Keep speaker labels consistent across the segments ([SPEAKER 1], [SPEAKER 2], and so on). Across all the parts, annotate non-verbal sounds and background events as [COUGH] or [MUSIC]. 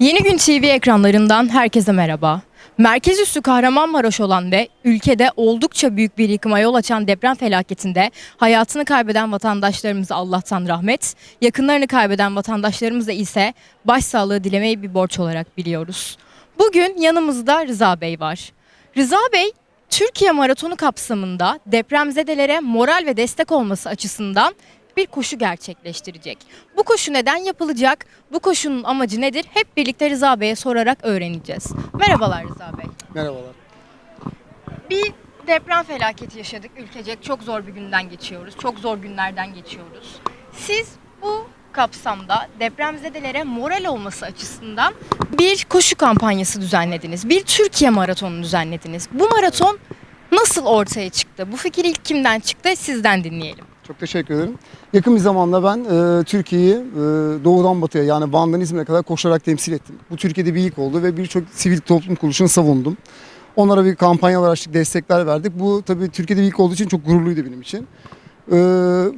[SPEAKER 1] Yeni Gün TV ekranlarından herkese merhaba. Merkez üssü Kahramanmaraş olan ve ülkede oldukça büyük bir yıkıma yol açan deprem felaketinde hayatını kaybeden vatandaşlarımıza Allah'tan rahmet, yakınlarını kaybeden vatandaşlarımıza ise başsağlığı dilemeyi bir borç olarak biliyoruz. Bugün yanımızda Rıza Bey var. Rıza Bey, Türkiye Maratonu kapsamında depremzedelere moral ve destek olması açısından bir koşu gerçekleştirecek. Bu koşu neden yapılacak? Bu koşunun amacı nedir? Hep birlikte Rıza Bey'e sorarak öğreneceğiz. Merhabalar Rıza Bey.
[SPEAKER 2] Merhabalar.
[SPEAKER 1] Bir deprem felaketi yaşadık ülkecek. Çok zor bir günden geçiyoruz. Çok zor günlerden geçiyoruz. Siz bu kapsamda depremzedelere moral olması açısından bir koşu kampanyası düzenlediniz. Bir Türkiye maratonu düzenlediniz. Bu maraton nasıl ortaya çıktı? Bu fikir ilk kimden çıktı? Sizden dinleyelim.
[SPEAKER 2] Çok teşekkür ederim. Yakın bir zamanda ben e, Türkiye'yi e, doğudan batıya yani Van'dan İzmir'e kadar koşarak temsil ettim. Bu Türkiye'de bir ilk oldu ve birçok sivil toplum kuruluşunu savundum. Onlara bir kampanyalar açtık, destekler verdik. Bu tabii Türkiye'de bir ilk olduğu için çok gururluydu benim için. E,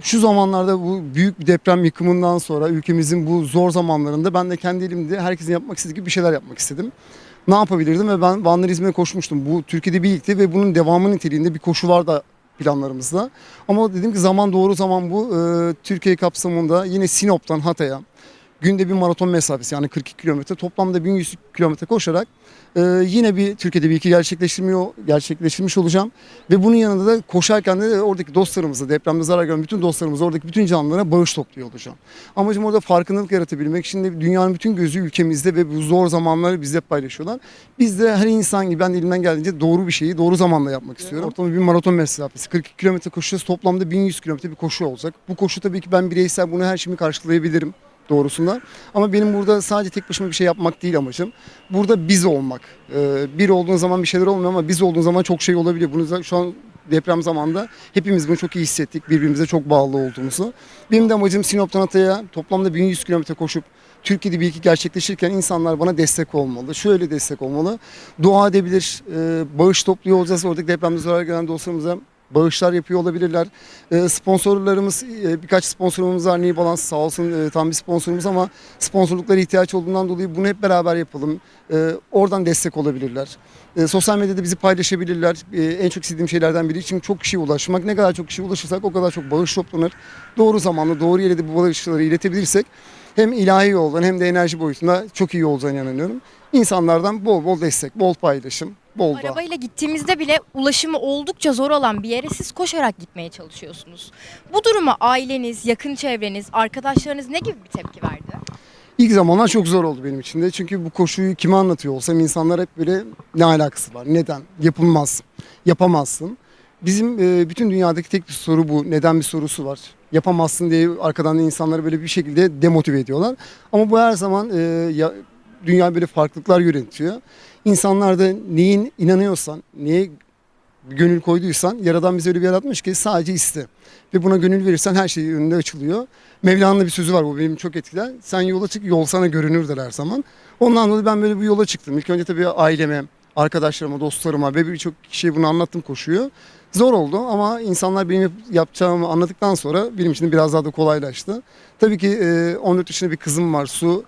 [SPEAKER 2] şu zamanlarda bu büyük bir deprem yıkımından sonra ülkemizin bu zor zamanlarında ben de kendi elimde herkesin yapmak istediği gibi bir şeyler yapmak istedim. Ne yapabilirdim ve ben Van'dan İzmir'e koşmuştum. Bu Türkiye'de bir ilkti ve bunun devamı niteliğinde bir koşu var da planlarımızda. Ama dedim ki zaman doğru zaman bu. Ee, Türkiye kapsamında yine Sinop'tan Hatay'a günde bir maraton mesafesi yani 42 kilometre toplamda 1100 kilometre koşarak e, yine bir Türkiye'de bir iki gerçekleştirmiyor, gerçekleştirmiş olacağım. Ve bunun yanında da koşarken de oradaki dostlarımıza, depremde zarar gören bütün dostlarımıza, oradaki bütün canlılara bağış topluyor olacağım. Amacım orada farkındalık yaratabilmek. Şimdi dünyanın bütün gözü ülkemizde ve bu zor zamanları bizle paylaşıyorlar. Biz de her insan gibi ben de elimden geldiğince doğru bir şeyi doğru zamanda yapmak istiyorum. Ortalama bir maraton mesafesi. 42 kilometre koşuyoruz. Toplamda 1100 kilometre bir koşu olacak. Bu koşu tabii ki ben bireysel bunu her şeyimi karşılayabilirim doğrusunda. Ama benim burada sadece tek başıma bir şey yapmak değil amacım. Burada biz olmak. Ee, bir olduğun zaman bir şeyler olmuyor ama biz olduğun zaman çok şey olabiliyor. Bunu şu an deprem zamanında hepimiz bunu çok iyi hissettik. Birbirimize çok bağlı olduğumuzu. Benim de amacım Sinop'tan Hatay'a toplamda 1100 kilometre koşup Türkiye'de bir iki gerçekleşirken insanlar bana destek olmalı. Şöyle destek olmalı. Dua edebilir, e, bağış topluyor olacağız. Oradaki depremde zarar gören dostlarımıza bağışlar yapıyor olabilirler. E, sponsorlarımız e, birkaç sponsorumuz var. New Balance sağ olsun e, tam bir sponsorumuz ama sponsorluklara ihtiyaç olduğundan dolayı bunu hep beraber yapalım. E, oradan destek olabilirler. E, sosyal medyada bizi paylaşabilirler. En çok istediğim şeylerden biri için çok kişiye ulaşmak. Ne kadar çok kişiye ulaşırsak o kadar çok bağış toplanır. Doğru zamanda doğru yere de bu bağışları iletebilirsek hem ilahi yoldan hem de enerji boyutunda çok iyi olacağına inanıyorum. İnsanlardan bol bol destek, bol paylaşım, bol da.
[SPEAKER 1] Arabayla gittiğimizde bile ulaşımı oldukça zor olan bir yere siz koşarak gitmeye çalışıyorsunuz. Bu duruma aileniz, yakın çevreniz, arkadaşlarınız ne gibi bir tepki verdi?
[SPEAKER 2] İlk zamanlar çok zor oldu benim için de. Çünkü bu koşuyu kime anlatıyor olsam insanlar hep böyle ne alakası var? Neden? Yapılmaz. Yapamazsın. Bizim e, bütün dünyadaki tek bir soru bu. Neden bir sorusu var. Yapamazsın diye arkadan da insanları böyle bir şekilde demotive ediyorlar. Ama bu her zaman e, ya, dünya böyle farklılıklar yönetiyor. İnsanlar da neyin inanıyorsan, neye gönül koyduysan Yaradan bizi öyle bir yaratmış ki sadece iste. Ve buna gönül verirsen her şey önünde açılıyor. Mevlana'nın bir sözü var bu benim çok etkiler. Sen yola çık yol sana görünür der her zaman. Ondan dolayı ben böyle bir yola çıktım. İlk önce tabii aileme, arkadaşlarıma, dostlarıma ve birçok kişiye bunu anlattım koşuyu. Zor oldu ama insanlar benim yap- yapacağımı anladıktan sonra benim için biraz daha da kolaylaştı. Tabii ki e, 14 yaşında bir kızım var Su.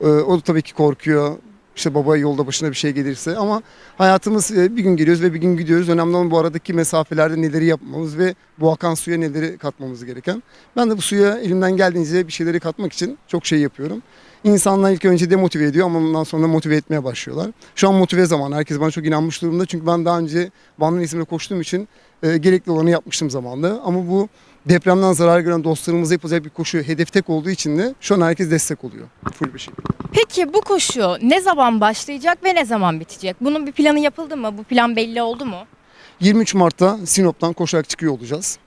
[SPEAKER 2] E, o da tabii ki korkuyor. İşte baba yolda başına bir şey gelirse ama hayatımız e, bir gün geliyoruz ve bir gün gidiyoruz. Önemli olan bu aradaki mesafelerde neleri yapmamız ve bu akan suya neleri katmamız gereken. Ben de bu suya elimden geldiğince bir şeyleri katmak için çok şey yapıyorum. İnsanlar ilk önce demotive ediyor ama ondan sonra motive etmeye başlıyorlar. Şu an motive zaman. Herkes bana çok inanmış durumda. Çünkü ben daha önce Van'dan İzmir'e koştuğum için e, gerekli olanı yapmıştım zamanında. Ama bu depremden zarar gören dostlarımıza yapılacak bir koşu hedef tek olduğu için de şu an herkes destek oluyor. Full bir şekilde.
[SPEAKER 1] Peki bu koşu ne zaman başlayacak ve ne zaman bitecek? Bunun bir planı yapıldı mı? Bu plan belli oldu mu?
[SPEAKER 2] 23 Mart'ta Sinop'tan koşarak çıkıyor olacağız.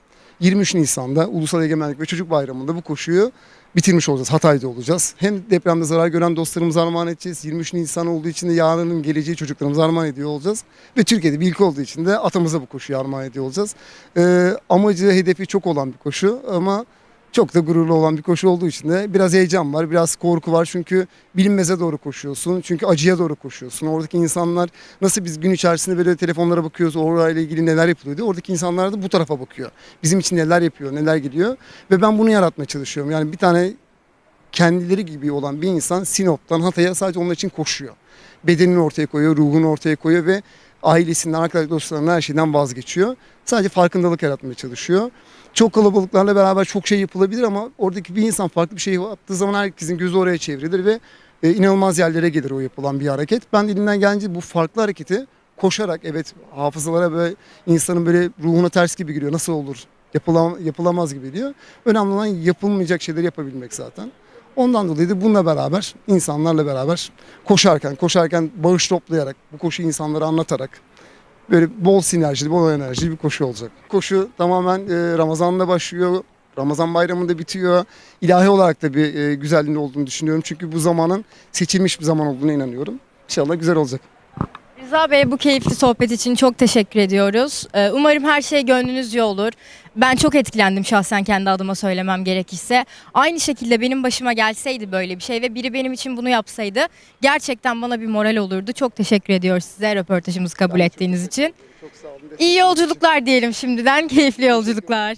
[SPEAKER 2] 23 Nisan'da Ulusal Egemenlik ve Çocuk Bayramı'nda bu koşuyu bitirmiş olacağız. Hatay'da olacağız. Hem depremde zarar gören dostlarımıza armağan edeceğiz. 23 Nisan olduğu için de yarının geleceği çocuklarımıza armağan ediyor olacağız. Ve Türkiye'de bir ilk olduğu için de atamıza bu koşuyu armağan ediyor olacağız. Ee, amacı, hedefi çok olan bir koşu ama çok da gururlu olan bir koşu olduğu için de biraz heyecan var, biraz korku var. Çünkü bilinmeze doğru koşuyorsun. Çünkü acıya doğru koşuyorsun. Oradaki insanlar nasıl biz gün içerisinde böyle telefonlara bakıyoruz, orayla ilgili neler yapılıyor diye. Oradaki insanlar da bu tarafa bakıyor. Bizim için neler yapıyor, neler gidiyor. Ve ben bunu yaratmaya çalışıyorum. Yani bir tane kendileri gibi olan bir insan Sinop'tan Hatay'a sadece onun için koşuyor. Bedenini ortaya koyuyor, ruhunu ortaya koyuyor ve ailesinden, arkadaş dostlarından her şeyden vazgeçiyor. Sadece farkındalık yaratmaya çalışıyor. Çok kalabalıklarla beraber çok şey yapılabilir ama oradaki bir insan farklı bir şey yaptığı zaman herkesin gözü oraya çevrilir ve e, inanılmaz yerlere gelir o yapılan bir hareket. Ben de elimden gelince bu farklı hareketi koşarak evet hafızalara böyle insanın böyle ruhuna ters gibi giriyor. Nasıl olur? Yapılam, yapılamaz gibi diyor. Önemli olan yapılmayacak şeyleri yapabilmek zaten. Ondan dolayı da bununla beraber insanlarla beraber koşarken, koşarken bağış toplayarak, bu koşuyu insanlara anlatarak böyle bol sinerjili, bol enerjili bir koşu olacak. Koşu tamamen e, Ramazan'da başlıyor. Ramazan bayramında bitiyor. İlahi olarak da bir e, güzelliğinin olduğunu düşünüyorum. Çünkü bu zamanın seçilmiş bir zaman olduğuna inanıyorum. İnşallah güzel olacak.
[SPEAKER 1] Rıza Bey bu keyifli sohbet için çok teşekkür ediyoruz. Ee, Umarım her şey gönlünüzce olur. Ben çok etkilendim şahsen kendi adıma söylemem gerekirse. Aynı şekilde benim başıma gelseydi böyle bir şey ve biri benim için bunu yapsaydı gerçekten bana bir moral olurdu. Çok teşekkür ediyoruz size röportajımızı kabul ettiğiniz için.
[SPEAKER 2] Çok sağ olun.
[SPEAKER 1] İyi yolculuklar diyelim şimdiden. [LAUGHS] Keyifli yolculuklar.